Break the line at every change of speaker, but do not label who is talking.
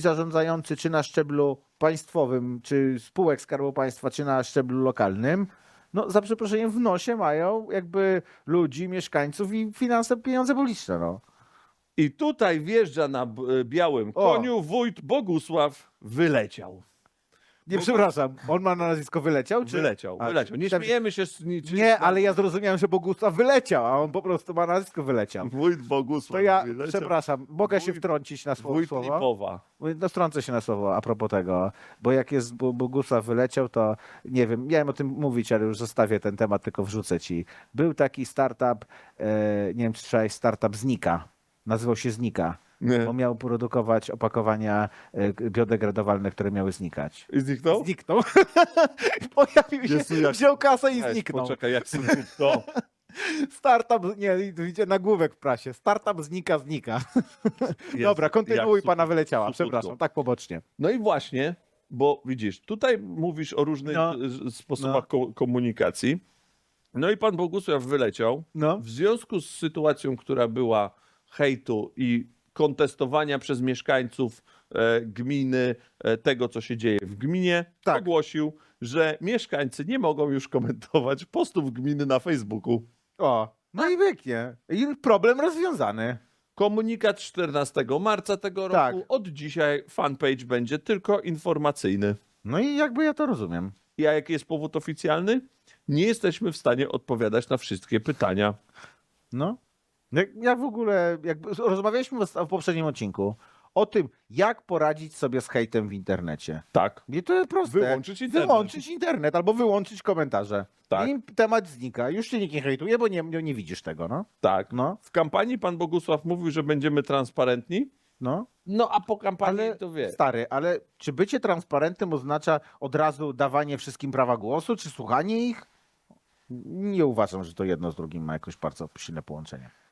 zarządzający, czy na szczeblu państwowym, czy spółek Skarbu Państwa, czy na szczeblu lokalnym, no za przeproszeniem w nosie mają jakby ludzi, mieszkańców i finanse, pieniądze publiczne, no.
I tutaj wjeżdża na b- białym
O.
koniu wójt Bogusław wyleciał.
Nie, przepraszam, on ma na nazwisko wyleciał, czy...
Wyleciał,
A,
wyleciał. Nie
myślałem, że-
śmiejemy się z niczym.
Nie, ale ja zrozumiałem, że Bogusław wyleciał, a on po prostu ma nazwisko wyleciał.
Wójt Bogusław
To ja,
wyleciał.
przepraszam, mogę się wtrącić na słowo?
Wójt
słowo?
Lipowa.
No wtrącę się na słowo a propos tego, bo jak jest Bo- Bogusław wyleciał, to nie wiem, miałem o tym mówić, ale już zostawię ten temat, tylko wrzucę ci. Był taki startup, e, nie wiem czy słyszałeś, startup Znika. Nazywał się Znika,
Nie.
bo miał produkować opakowania e, biodegradowalne, które miały znikać.
I zniknął?
Zniknął. Pojawił się,
Jezu, jak-
wziął kasę i
Weź,
zniknął.
Poczekaj, jak to.
Startup, nie, idzie nagłówek w prasie. Startup znika, znika. Dobra, kontynuuj
jak
pana wyleciała,
super
przepraszam, tak pobocznie.
No i właśnie, bo widzisz, tutaj mówisz o różnych
No.
e, sposobach ko- komunikacji. No i pan Bogusław wyleciał.
No.
W związku z sytuacją, która była hejtu i kontestowania przez mieszkańców e, gminy e, tego, co się dzieje w gminie,
Tak.
ogłosił, że mieszkańcy nie mogą już komentować postów gminy na Facebooku.
O, no i pięknie. I problem rozwiązany.
Komunikat 14 marca tego
Tak.
roku. Od dzisiaj fanpage będzie tylko informacyjny.
No i jakby ja to rozumiem.
I jaki jest powód oficjalny? Nie jesteśmy w stanie odpowiadać na wszystkie pytania.
No. Jak, ja w ogóle, jakby rozmawialiśmy w, w poprzednim odcinku o tym, jak poradzić sobie z hejtem w internecie.
Tak.
I to jest proste.
Wyłączyć internet.
Wyłączyć internet albo wyłączyć komentarze.
Tak.
I temat znika. Już się nikt nie hejtuje, bo nie, nie, nie widzisz tego, no.
Tak.
No,
W kampanii pan Bogusław mówił, że będziemy transparentni.
no.
No a po kampanii
Ale
to wie.
stary, ale czy bycie transparentem oznacza od razu dawanie wszystkim prawa głosu, czy słuchanie ich? Nie uważam, że to jedno z drugim ma jakoś bardzo silne połączenie.